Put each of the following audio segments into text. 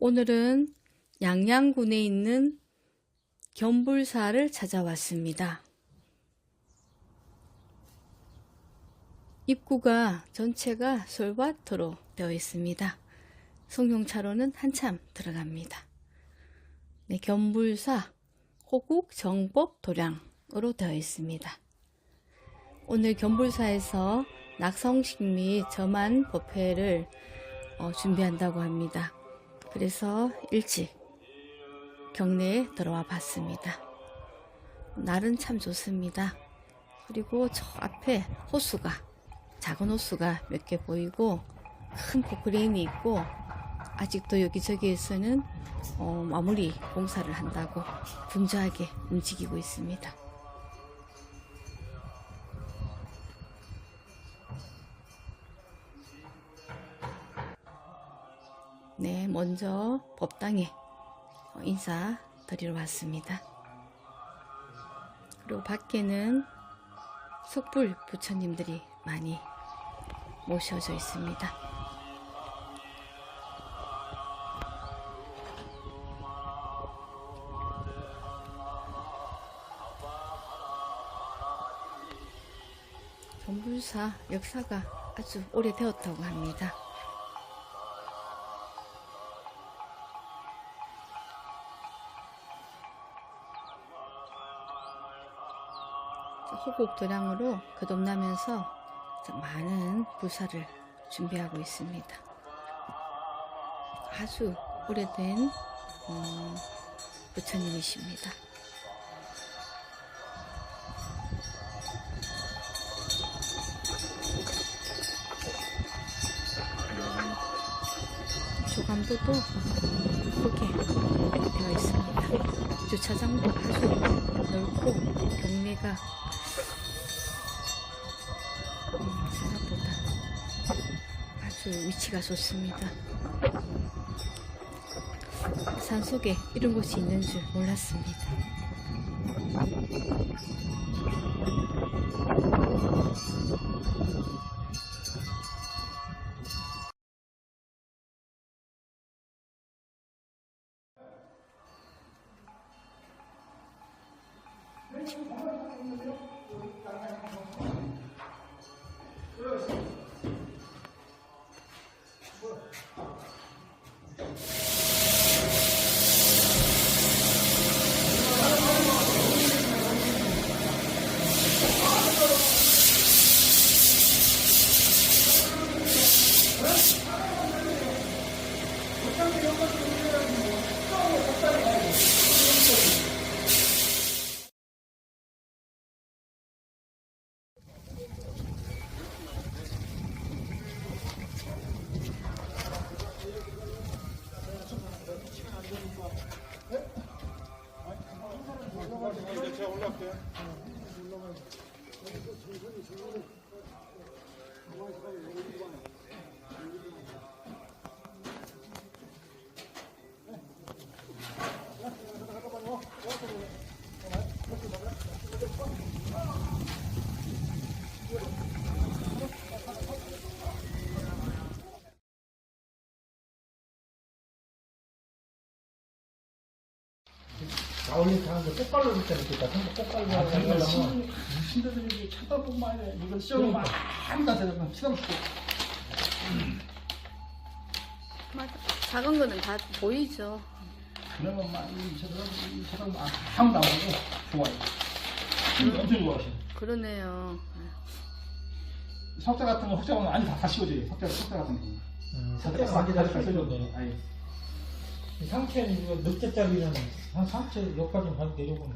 오늘은 양양군에 있는 견불사를 찾아왔습니다. 입구가 전체가 솔밭으로 되어 있습니다. 송용차로는 한참 들어갑니다. 네, 견불사 호국 정법 도량으로 되어 있습니다. 오늘 견불사에서 낙성식 및 저만 법회를 어, 준비한다고 합니다. 그래서 일찍 경내에 들어와 봤습니다. 날은 참 좋습니다. 그리고 저 앞에 호수가 작은 호수가 몇 개 보이고 큰 포크레인이 있고 아직도 여기저기에서는 어, 마무리 공사를 한다고 분주하게 움직이고 있습니다. 네, 먼저 법당에 어, 인사 드리러 왔습니다. 그리고 밖에는 속불 부처님들이 많이 모셔져 있습니다. 전불사 역사가 아주 오래되었다고 합니다. 호국 도량으로 거듭나면서 많은 불사를 준비하고 있습니다. 아주 오래된 음, 부처님이십니다. 조감도도 크게 되어 있습니다. 주차장도 아주 넓고 경내가 음, 생각보다 아주 위치가 좋습니다. 산 속에 이런 곳이 있는 줄 몰랐습니다. 나올리 가는데 꽃갈로 있잖아. 그러니까 꽃갈로 아, 그러니까 하려면 신- 신도들이 찾아보면 아니라 이걸 씌우면 아무나 되면 시간 맞아. 작은 거는 다 보이죠. 그러면 막, 이 사람, 이 사람 아무도 안 보고 좋아요. 이거 엄청 좋아하시네. 그러네요. 석자 같은 거, 석자 보면 아니 다, 다 씌워져요. 석자, 석자 같은 거. 음, 석재가 많이 다다 써졌네. 아예. 상체는 이거 늑대짜리는 한 상체 여기까지 가 내려보네.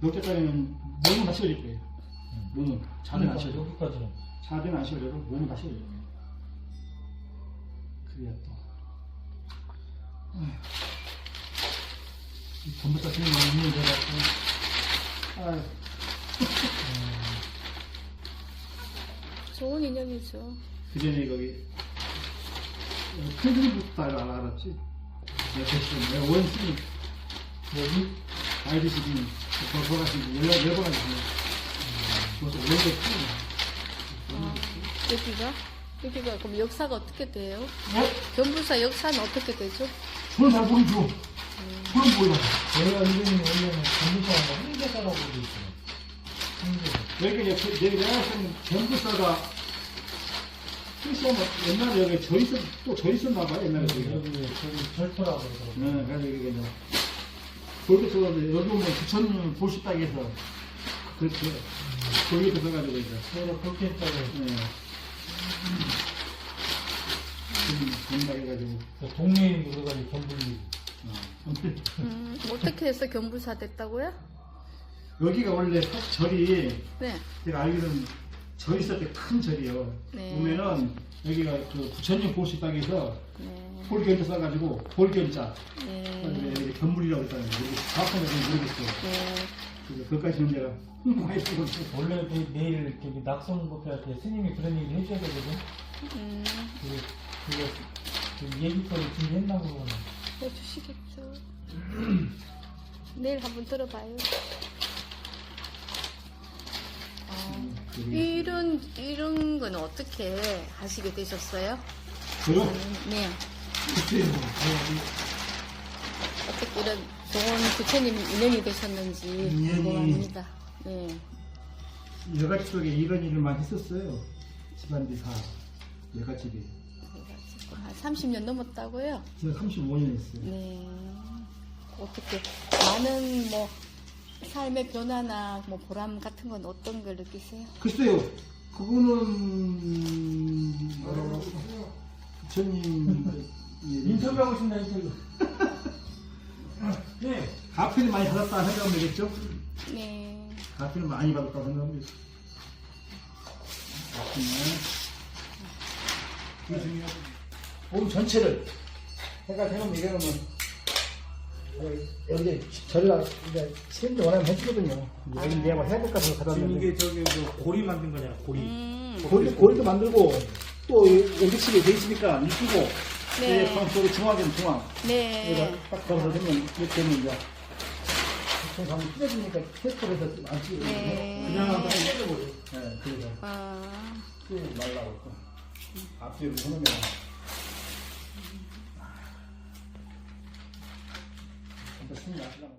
몇 개짜리는 몸은 다 씌워질 거예요. 몸은. 자는 안 그러니까 씌워져. 여기까지는. 자는 안 씌워져도 몸은 다 씌워질 거예요. 그래야 또. 아휴. 이 전부 다 생긴 거 있는 데 갖고. 아휴. 좋은 인연이죠. 그 전에 거기 큰 스님부터 알- 알- 알았지. 내가 됐어. 내가 원 스님, 여기 아이디 스님, 더 돌아가신 분, 연락 원대 스님. 아, 여기가 여기가 그럼 역사가 어떻게 돼요? 네? 견부사 역사는 어떻게 되죠? 그건 잘 모르죠. 그건 몰라. 저희가 이름이 원래는 전부사가 홍제사라고 돼 있어요. 홍제사. 여기 이제 내가 생각하는 전부사가 실시하면 옛날에 여기 저 있었, 또 저 있었나 봐요, 옛날에. 여기 저기 절터라고 그러더라고요. 네, 그래서 여기 이제 써가지고 여기 보면 부처님 보시다고 해서 그렇게 볼게 써가지고 이제 저희가 그렇게 했다고 네. 좀 된다 해가지고 그 동네인도 그래가지고 견불리고. 어. 아무튼 음, 어떻게 해서 견부사 됐다고요? 여기가 원래 사실 절이 네. 제가 알기로는 절 있을 때 큰 절이요. 네. 보면은 여기가 그 부처님 보시다고 해서 네. 볼견자 써가지고 볼견자 네. 여기 견물이라고 했다는 거건 모르겠어요. 네. 그래서 그것까지는 내가 많이 쓰고. 원래 그 내일 저기 낙성법회 때 스님이 그런 얘기를 해줘야 되거든. 음, 그게, 그게, 그 얘기거리 준비했나 보구나. 해주시겠죠. 내일 한번 들어봐요. 어, 이런, 이런 건 어떻게 하시게 되셨어요? 저요? 네. 어떻게 이런 좋은 부처님 인연이 되셨는지 인연이- 궁금합니다. 네. 여가 집 속에 이런 일을 많이 했었어요. 집안들이 다 여가 집이. 그래가지고 한 30년 넘었다고요? 제가 35년 했어요. 네. 어떻게 많은 뭐 삶의 변화나 뭐 보람 같은 건 어떤 걸 느끼세요? 글쎄요, 그거는 할까? 부처님 그, 예, 인터뷰하고 싶나, 인터뷰. 네. 가필을 많이 받았다 생각하면 되겠죠? 네. 가필을 많이 받았다 생각하면 되겠죠. 중요하죠. 몸 전체를 해가 생각하면 얘기하면 여기 저희가 이제 시험도 원하면 해주거든요. 여기 내가 뭐 해야 될것 같아서 지금 받았는데 이게 저기 그 고리 만든 거잖아, 고리. 음. 고리, 고리도 만들고 또 여기식에 돼 있으니까 이쁘고 네. 네. 저기 중앙에는 중앙 네. 여기가 딱 걸어서 되면 이렇게 되면 이제 가면 찢어지니까 테스트를 해서 안 찢어지고 네. 그냥 한번 찢어버려 네, 그래서 아, 쭉 말라고 또 앞뒤로 해놓으면 한번 숨이 나시라고